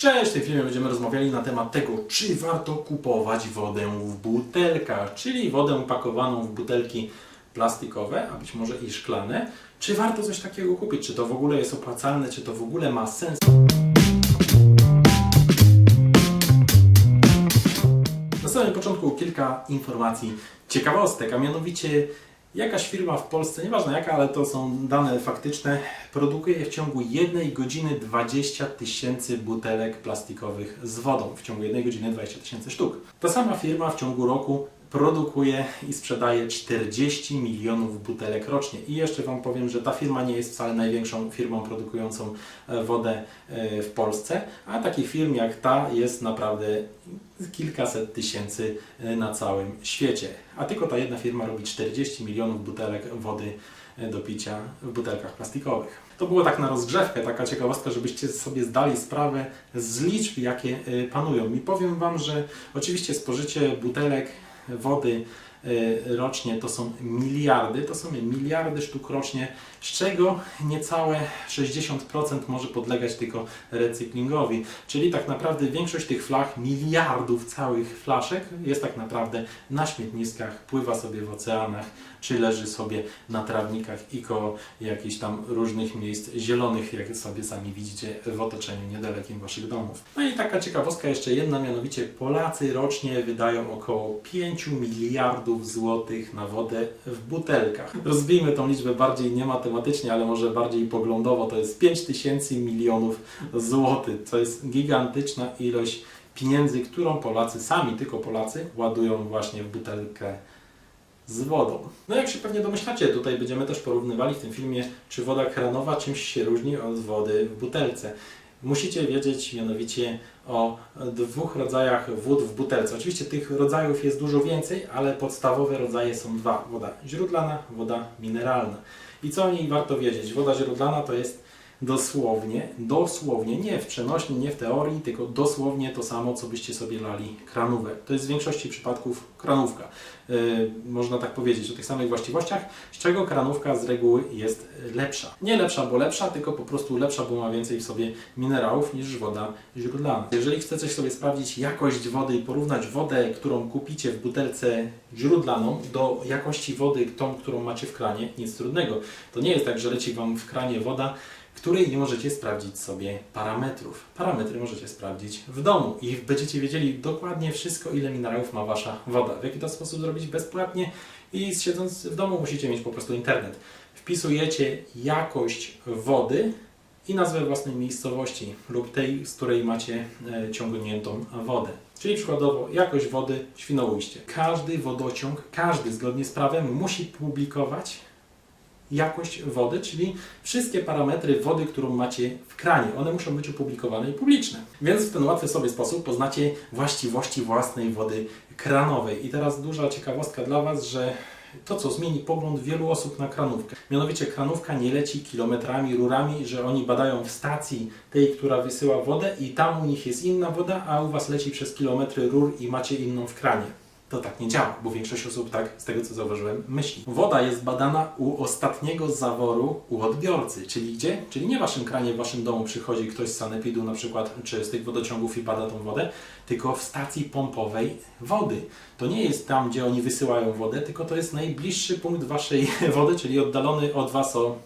Cześć, w tym filmie będziemy rozmawiali na temat tego, czy warto kupować wodę w butelkach, czyli wodę pakowaną w butelki plastikowe, a być może i szklane. Czy warto coś takiego kupić? Czy to w ogóle jest opłacalne? Czy to w ogóle ma sens? Na samym początku kilka informacji, ciekawostek, a mianowicie jakaś firma w Polsce, nieważne jaka, ale to są dane faktyczne, produkuje w ciągu jednej godziny 20 tysięcy butelek plastikowych z wodą. W ciągu jednej godziny 20 tysięcy sztuk. Ta sama firma w ciągu roku produkuje i sprzedaje 40 milionów butelek rocznie. I jeszcze Wam powiem, że ta firma nie jest wcale największą firmą produkującą e, wodę e, w Polsce, a takich firm jak ta jest naprawdę kilkaset tysięcy e, na całym świecie. A tylko ta jedna firma robi 40 milionów butelek wody do picia w butelkach plastikowych. To było tak na rozgrzewkę, taka ciekawostka, żebyście sobie zdali sprawę z liczb, jakie panują. I powiem Wam, że oczywiście spożycie butelek wody rocznie to są miliardy, to są miliardy sztuk rocznie, z czego niecałe 60% może podlegać tylko recyklingowi. Czyli tak naprawdę większość tych flach, miliardów całych flaszek jest tak naprawdę na śmietniskach, pływa sobie w oceanach, czy leży sobie na trawnikach i koło jakichś tam różnych miejsc zielonych, jak sobie sami widzicie w otoczeniu niedalekim Waszych domów. No i taka ciekawostka jeszcze jedna, mianowicie Polacy rocznie wydają około 5 miliardów złotych na wodę w butelkach. Rozbijmy tą liczbę bardziej nie matematycznie, ale może bardziej poglądowo. To jest 5 tysięcy milionów złotych. To jest gigantyczna ilość pieniędzy, którą Polacy, sami tylko Polacy, ładują właśnie w butelkę z wodą. No jak się pewnie domyślacie, tutaj będziemy też porównywali w tym filmie, czy woda kranowa czymś się różni od wody w butelce. Musicie wiedzieć mianowicie o dwóch rodzajach wód w butelce. Oczywiście tych rodzajów jest dużo więcej, ale podstawowe rodzaje są dwa. Woda źródlana, woda mineralna. I co o niej warto wiedzieć? Woda źródlana to jest dosłownie, dosłownie, nie w przenośni, nie w teorii, tylko dosłownie to samo, co byście sobie lali kranówę. To jest w większości przypadków kranówka. Yy, można tak powiedzieć o tych samych właściwościach, z czego kranówka z reguły jest lepsza. Nie lepsza, bo lepsza, tylko po prostu lepsza, bo ma więcej w sobie minerałów niż woda źródlana. Jeżeli chcecie sobie sprawdzić jakość wody i porównać wodę, którą kupicie w butelce źródlaną do jakości wody, tą, którą macie w kranie, nic trudnego. To nie jest tak, że leci Wam w kranie woda, której nie możecie sprawdzić sobie parametrów. Parametry możecie sprawdzić w domu i będziecie wiedzieli dokładnie wszystko, ile minerałów ma Wasza woda. W jaki to sposób zrobić bezpłatnie i siedząc w domu musicie mieć po prostu internet. Wpisujecie jakość wody i nazwę własnej miejscowości lub tej, z której macie e, ciągniętą wodę. Czyli przykładowo jakość wody Świnoujście. Każdy wodociąg, każdy zgodnie z prawem musi publikować jakość wody, czyli wszystkie parametry wody, którą macie w kranie. One muszą być opublikowane i publiczne. Więc w ten łatwy sobie sposób poznacie właściwości własnej wody kranowej. I teraz duża ciekawostka dla Was, że to, co zmieni pogląd wielu osób na kranówkę. Mianowicie kranówka nie leci kilometrami, rurami, że oni badają w stacji tej, która wysyła wodę i tam u nich jest inna woda, a u Was leci przez kilometry rur i macie inną w kranie. To tak nie działa, bo większość osób tak, z tego co zauważyłem, myśli. Woda jest badana u ostatniego zaworu u odbiorcy, czyli gdzie? Czyli nie w waszym kranie, w waszym domu przychodzi ktoś z sanepidu na przykład, czy z tych wodociągów i bada tą wodę, tylko w stacji pompowej wody. To nie jest tam, gdzie oni wysyłają wodę, tylko to jest najbliższy punkt waszej wody, czyli oddalony od was o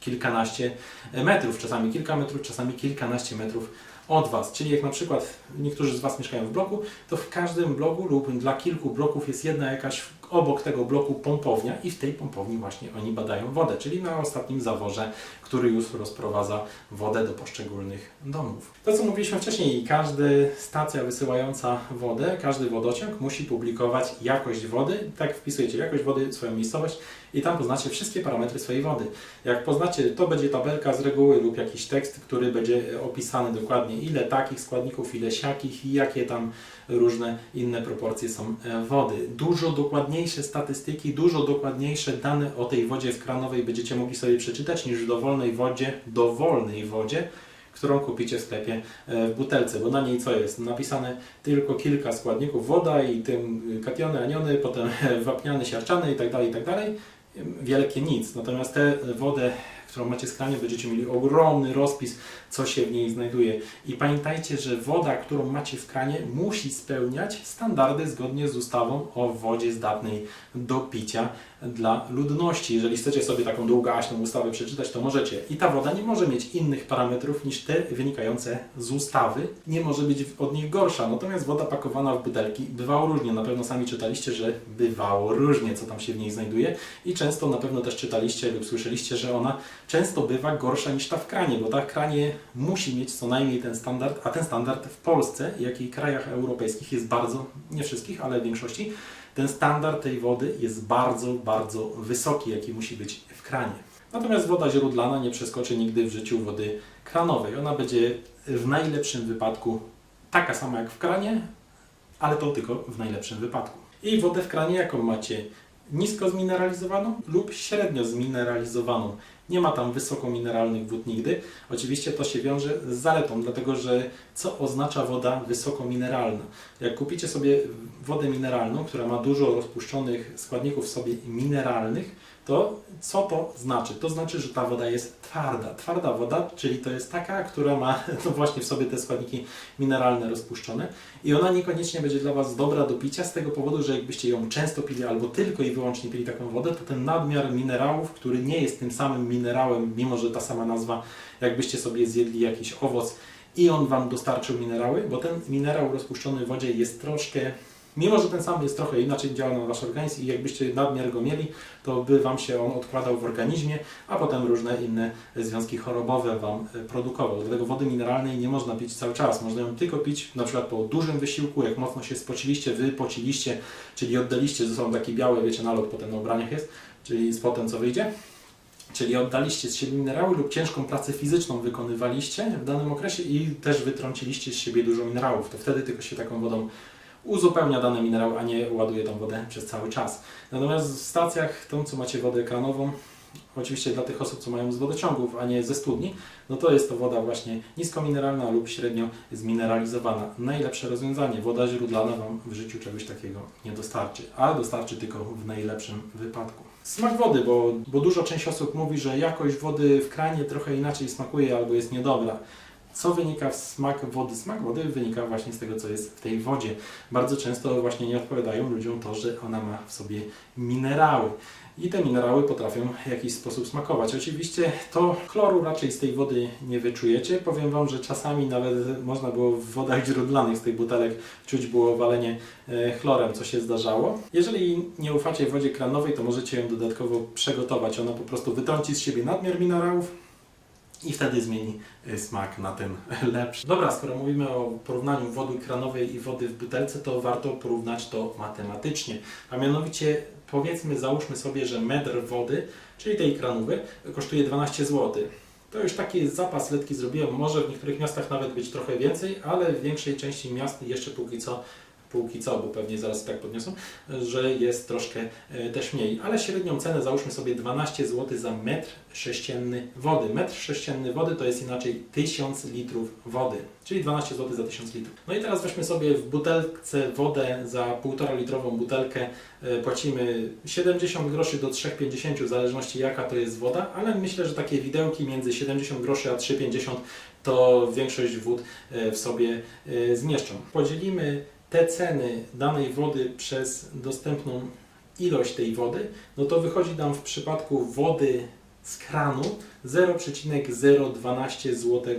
kilkanaście metrów, czasami kilka metrów, czasami kilkanaście metrów od Was. Czyli jak na przykład niektórzy z Was mieszkają w bloku, to w każdym bloku lub dla kilku bloków jest jedna jakaś obok tego bloku pompownia i w tej pompowni właśnie oni badają wodę, czyli na ostatnim zaworze, który już rozprowadza wodę do poszczególnych domów. To co mówiliśmy wcześniej, każda stacja wysyłająca wodę, każdy wodociąg musi publikować jakość wody. Tak wpisujecie jakość wody, swoją miejscowość i tam poznacie wszystkie parametry swojej wody. Jak poznacie, to będzie tabelka z reguły lub jakiś tekst, który będzie opisany dokładnie ile takich składników, ile siakich i jakie tam różne inne proporcje są e, wody. Dużo dokładniejsze statystyki, dużo dokładniejsze dane o tej wodzie w kranowej będziecie mogli sobie przeczytać niż w dowolnej wodzie, dowolnej wodzie, którą kupicie w sklepie e, w butelce, bo na niej co jest? Napisane tylko kilka składników, woda i tym kationy, aniony, potem wapniany, siarczany i tak dalej, i tak dalej. Wielkie nic. Natomiast tę wodę, którą macie z kranie, będziecie mieli ogromny rozpis co się w niej znajduje. I pamiętajcie, że woda, którą macie w kranie, musi spełniać standardy zgodnie z ustawą o wodzie zdatnej do picia dla ludności. Jeżeli chcecie sobie taką długaśną ustawę przeczytać, to możecie. I ta woda nie może mieć innych parametrów niż te wynikające z ustawy. Nie może być od nich gorsza. Natomiast woda pakowana w butelki bywało różnie. Na pewno sami czytaliście, że bywało różnie, co tam się w niej znajduje. I często na pewno też czytaliście lub słyszeliście, że ona często bywa gorsza niż ta w kranie, bo ta w kranie musi mieć co najmniej ten standard, a ten standard w Polsce, jak i krajach europejskich jest bardzo, nie wszystkich, ale w większości, ten standard tej wody jest bardzo, bardzo wysoki, jaki musi być w kranie. Natomiast woda źródlana nie przeskoczy nigdy w życiu wody kranowej. Ona będzie w najlepszym wypadku taka sama jak w kranie, ale to tylko w najlepszym wypadku. I wodę w kranie jaką macie? Nisko zmineralizowaną lub średnio zmineralizowaną. Nie ma tam wysoko mineralnych wód nigdy. Oczywiście to się wiąże z zaletą, dlatego że co oznacza woda wysoko mineralna? Jak kupicie sobie wodę mineralną, która ma dużo rozpuszczonych składników w sobie mineralnych, to co to znaczy? To znaczy, że ta woda jest twarda. Twarda woda, czyli to jest taka, która ma no właśnie w sobie te składniki mineralne rozpuszczone i ona niekoniecznie będzie dla Was dobra do picia z tego powodu, że jakbyście ją często pili albo tylko i wyłącznie pili taką wodę, to ten nadmiar minerałów, który nie jest tym samym minerałem, mimo że ta sama nazwa, jakbyście sobie zjedli jakiś owoc i on Wam dostarczył minerały, bo ten minerał rozpuszczony w wodzie jest troszkę Mimo, że ten sam jest trochę inaczej działa na Wasz organizm i jakbyście nadmiar go mieli, to by Wam się on odkładał w organizmie, a potem różne inne związki chorobowe Wam e, produkował. Dlatego wody mineralnej nie można pić cały czas. Można ją tylko pić na przykład po dużym wysiłku, jak mocno się spociliście, wypociliście, czyli oddaliście ze sobą taki biały, wiecie, nalot potem na ubraniach jest, czyli z potem co wyjdzie. Czyli oddaliście z siebie minerały lub ciężką pracę fizyczną wykonywaliście w danym okresie i też wytrąciliście z siebie dużo minerałów. To wtedy tylko się taką wodą uzupełnia dane minerały, a nie ładuje tą wodę przez cały czas. Natomiast w stacjach, tą co macie wodę ekranową, oczywiście dla tych osób, co mają z wodociągów, a nie ze studni, no to jest to woda właśnie niskomineralna lub średnio zmineralizowana. Najlepsze rozwiązanie. Woda źródlana Wam w życiu czegoś takiego nie dostarczy, a dostarczy tylko w najlepszym wypadku. Smak wody, bo, bo dużo część osób mówi, że jakość wody w kranie trochę inaczej smakuje albo jest niedobra. Co wynika w smak wody? Smak wody wynika właśnie z tego, co jest w tej wodzie. Bardzo często właśnie nie odpowiadają ludziom to, że ona ma w sobie minerały. I te minerały potrafią w jakiś sposób smakować. Oczywiście to chloru raczej z tej wody nie wyczujecie. Powiem Wam, że czasami nawet można było w wodach źródlanych z tych butelek czuć było walenie e, chlorem, co się zdarzało. Jeżeli nie ufacie wodzie kranowej, to możecie ją dodatkowo przygotować. Ona po prostu wytrąci z siebie nadmiar minerałów, i wtedy zmieni y, smak na ten lepszy. Dobra, skoro mówimy o porównaniu wody kranowej i wody w butelce, to warto porównać to matematycznie. A mianowicie powiedzmy, załóżmy sobie, że metr wody, czyli tej kranowej, kosztuje 12 zł. To już taki zapas letki zrobiłem. Może w niektórych miastach nawet być trochę więcej, ale w większej części miast jeszcze póki co póki co, bo pewnie zaraz tak podniosą, że jest troszkę e, też mniej. Ale średnią cenę załóżmy sobie 12 zł za metr sześcienny wody. Metr sześcienny wody to jest inaczej 1000 litrów wody, czyli 12 zł za 1000 litrów. No i teraz weźmy sobie w butelce wodę za 1,5 litrową butelkę e, płacimy 70 groszy do 3,50 w zależności jaka to jest woda, ale myślę, że takie widełki między 70 groszy a 3,50 to większość wód e, w sobie zmieszczą. Podzielimy te ceny danej wody przez dostępną ilość tej wody, no to wychodzi nam w przypadku wody z kranu 0,012 zł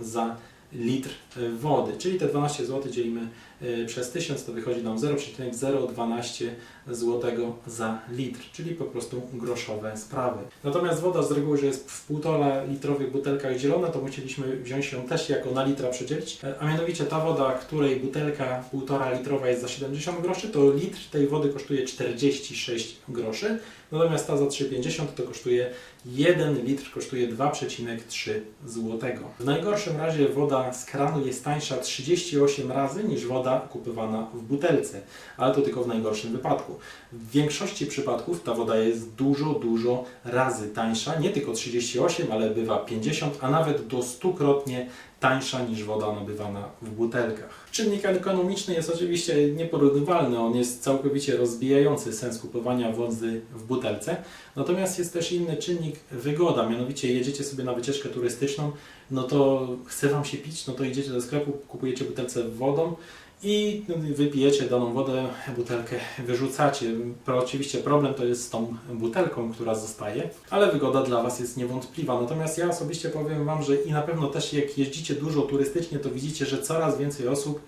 za litr wody, czyli te 12 zł dzielimy przez 1000, to wychodzi nam 0,012 zł za litr, czyli po prostu groszowe sprawy. Natomiast woda z reguły, że jest w 1,5 litrowych butelkach zielona, to musieliśmy wziąć ją też jako na litra przedzielić, e, a mianowicie ta woda, której butelka 1,5 litrowa jest za 70 groszy, to litr tej wody kosztuje 46 groszy, natomiast ta za 3,50 to kosztuje 1 litr kosztuje 2,3 zł. W najgorszym razie woda z kranu jest tańsza 38 razy niż woda kupowana w butelce, ale to tylko w najgorszym wypadku. W większości przypadków ta woda jest dużo, dużo razy tańsza, nie tylko 38, ale bywa 50, a nawet do 100-krotnie tańsza niż woda nabywana w butelkach. Czynnik ekonomiczny jest oczywiście nieporównywalny, on jest całkowicie rozbijający sens kupowania wody w butelce. Natomiast jest też inny czynnik wygoda, mianowicie jedziecie sobie na wycieczkę turystyczną, no to chce Wam się pić, no to idziecie do sklepu, kupujecie butelce wodą i wypijecie daną wodę, butelkę wyrzucacie. Oczywiście problem to jest z tą butelką, która zostaje, ale wygoda dla Was jest niewątpliwa. Natomiast ja osobiście powiem Wam, że i na pewno też jak jeździcie dużo turystycznie, to widzicie, że coraz więcej osób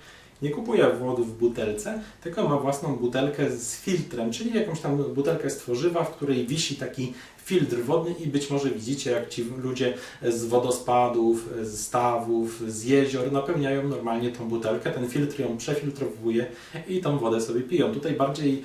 nie kupuje wody w butelce, tylko ma własną butelkę z filtrem, czyli jakąś tam butelkę z tworzywa, w której wisi taki filtr wodny i być może widzicie, jak ci ludzie z wodospadów, z stawów, z jezior napełniają normalnie tą butelkę, ten filtr ją przefiltrowuje i tą wodę sobie piją. Tutaj bardziej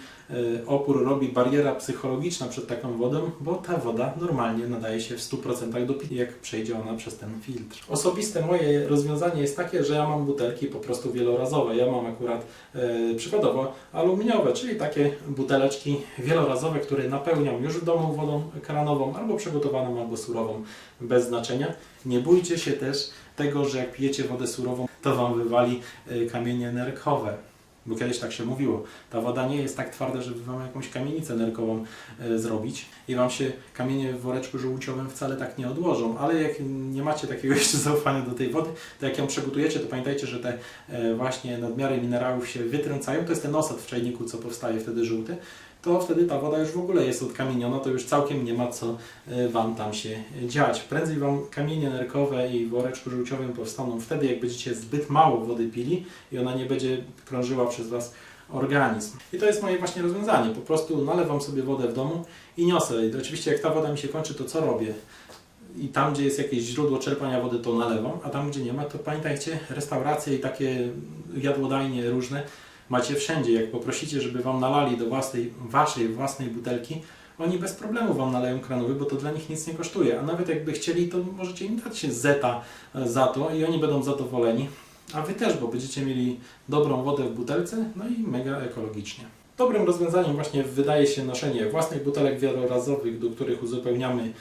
opór robi bariera psychologiczna przed taką wodą, bo ta woda normalnie nadaje się w 100% do picia, jak przejdzie ona przez ten filtr. Osobiste moje rozwiązanie jest takie, że ja mam butelki po prostu wielorazowe. Ja mam akurat e, przykładowo aluminiowe, czyli takie buteleczki wielorazowe, które napełniam już w domu wodą kranową, albo przygotowaną, albo surową, bez znaczenia. Nie bójcie się też tego, że jak pijecie wodę surową, to Wam wywali e, kamienie nerkowe. Bo kiedyś tak się mówiło. Ta woda nie jest tak twarda, żeby Wam jakąś kamienicę nerkową e, zrobić i Wam się kamienie w woreczku żółciowym wcale tak nie odłożą. Ale jak nie macie takiego jeszcze zaufania do tej wody, to jak ją przegotujecie, to pamiętajcie, że te e, właśnie nadmiary minerałów się wytrącają. To jest ten osad w czajniku, co powstaje wtedy żółty to wtedy ta woda już w ogóle jest odkamieniona, to już całkiem nie ma co e, Wam tam się dziać. Prędzej Wam kamienie nerkowe i woreczku żółciowym powstaną wtedy, jak będziecie zbyt mało wody pili i ona nie będzie krążyła przez Was organizm. I to jest moje właśnie rozwiązanie. Po prostu nalewam sobie wodę w domu i niosę. I oczywiście jak ta woda mi się kończy, to co robię? I tam, gdzie jest jakieś źródło czerpania wody, to nalewam, a tam, gdzie nie ma, to pamiętajcie, restauracje i takie jadłodajnie różne macie wszędzie. Jak poprosicie, żeby Wam nalali do własnej, Waszej własnej butelki, oni bez problemu Wam naleją kranowy, bo to dla nich nic nie kosztuje. A nawet jakby chcieli, to możecie im dać się zeta e, za to i oni będą zadowoleni. A Wy też, bo będziecie mieli dobrą wodę w butelce, no i mega ekologicznie. Dobrym rozwiązaniem właśnie wydaje się noszenie własnych butelek wielorazowych, do których uzupełniamy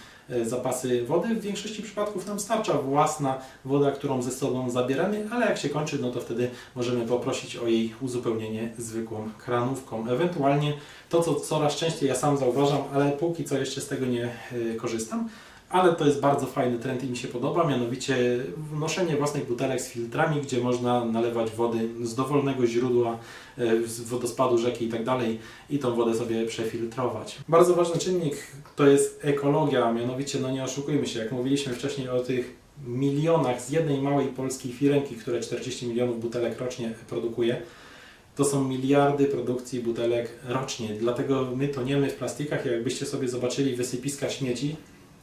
zapasy wody. W większości przypadków nam starcza własna woda, którą ze sobą zabieramy, ale jak się kończy, no to wtedy możemy poprosić o jej uzupełnienie zwykłą kranówką. Ewentualnie to, co coraz częściej ja sam zauważam, ale póki co jeszcze z tego nie e, korzystam, ale to jest bardzo fajny trend i mi się podoba, mianowicie noszenie własnych butelek z filtrami, gdzie można nalewać wody z dowolnego źródła, e, z wodospadu, rzeki i tak dalej i tą wodę sobie przefiltrować. Bardzo ważny czynnik to jest ekologia, mianowicie no nie oszukujmy się, jak mówiliśmy wcześniej o tych milionach z jednej małej polskiej firenki, które 40 milionów butelek rocznie produkuje, to są miliardy produkcji butelek rocznie. Dlatego my toniemy w plastikach. Jakbyście sobie zobaczyli wysypiska śmieci,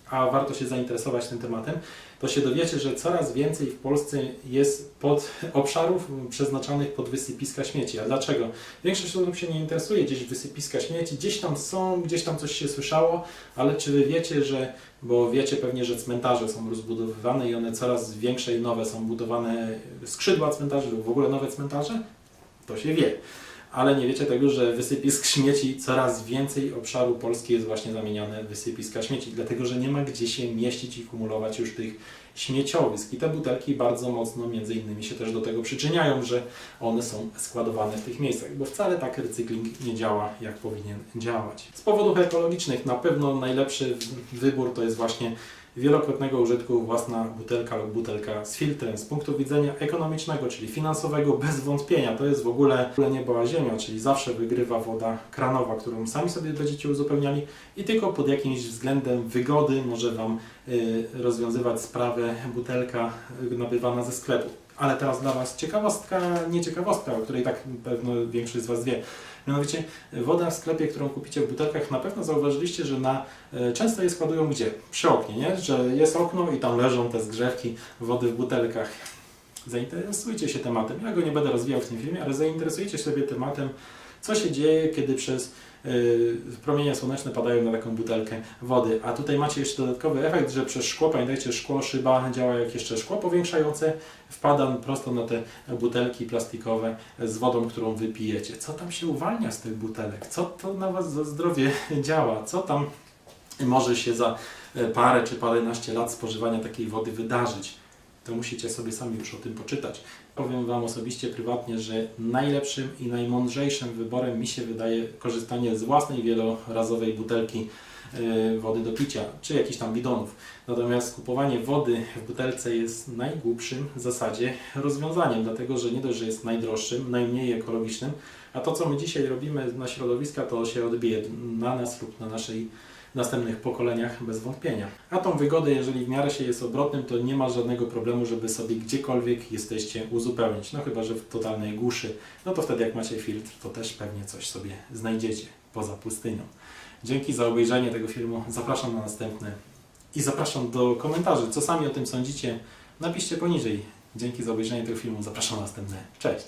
a warto się zainteresować tym tematem, to się dowiecie, że coraz więcej w Polsce jest pod obszarów przeznaczonych pod wysypiska śmieci. A dlaczego? Większość osób się nie interesuje gdzieś wysypiska śmieci, gdzieś tam są, gdzieś tam coś się słyszało, ale czy wy wiecie, że, bo wiecie pewnie, że cmentarze są rozbudowywane i one coraz większe i nowe są budowane, skrzydła cmentarzy lub w ogóle nowe cmentarze? To się wie ale nie wiecie tego, że wysypisk śmieci coraz więcej obszaru Polski jest właśnie zamieniane w wysypiska śmieci, dlatego że nie ma gdzie się mieścić i kumulować już tych śmieciowisk. I te butelki bardzo mocno między innymi się też do tego przyczyniają, że one są składowane w tych miejscach, bo wcale tak recykling nie działa, jak powinien działać. Z powodów ekologicznych na pewno najlepszy wybór to jest właśnie wielokrotnego użytku własna butelka lub butelka z filtrem. Z punktu widzenia ekonomicznego, czyli finansowego, bez wątpienia to jest w ogóle niebo a ziemia, czyli zawsze wygrywa woda kranowa, którą sami sobie będziecie uzupełniali i tylko pod jakimś względem wygody może Wam y, rozwiązywać sprawę butelka y, nabywana ze sklepu. Ale teraz dla Was ciekawostka, nie ciekawostka, o której tak pewno większość z Was wie. Mianowicie woda w sklepie, którą kupicie w butelkach, na pewno zauważyliście, że na, e, często je składują gdzie? Przy oknie, nie? Że jest okno i tam leżą te zgrzewki wody w butelkach. Zainteresujcie się tematem. Ja go nie będę rozwijał w tym filmie, ale zainteresujcie się sobie tematem, co się dzieje, kiedy przez promienie słoneczne padają na taką butelkę wody. A tutaj macie jeszcze dodatkowy efekt, że przez szkło, pamiętajcie, szkło, szyba działa jak jeszcze szkło powiększające, wpada prosto na te butelki plastikowe z wodą, którą wypijecie. Co tam się uwalnia z tych butelek? Co to na Was za zdrowie działa? Co tam może się za parę czy paręnaście lat spożywania takiej wody wydarzyć? To musicie sobie sami już o tym poczytać. Powiem Wam osobiście, prywatnie, że najlepszym i najmądrzejszym wyborem mi się wydaje korzystanie z własnej wielorazowej butelki y, wody do picia, czy jakichś tam bidonów. Natomiast kupowanie wody w butelce jest najgłupszym w zasadzie rozwiązaniem, dlatego że nie dość, że jest najdroższym, najmniej ekologicznym, a to co my dzisiaj robimy na środowiska, to się odbije na nas lub na naszej następnych pokoleniach bez wątpienia. A tą wygodę, jeżeli w miarę się jest obrotnym, to nie ma żadnego problemu, żeby sobie gdziekolwiek jesteście uzupełnić. No chyba, że w totalnej głuszy, no to wtedy jak macie filtr, to też pewnie coś sobie znajdziecie poza pustynią. Dzięki za obejrzenie tego filmu. Zapraszam na następny i zapraszam do komentarzy, co sami o tym sądzicie. Napiszcie poniżej. Dzięki za obejrzenie tego filmu. Zapraszam na następny. Cześć!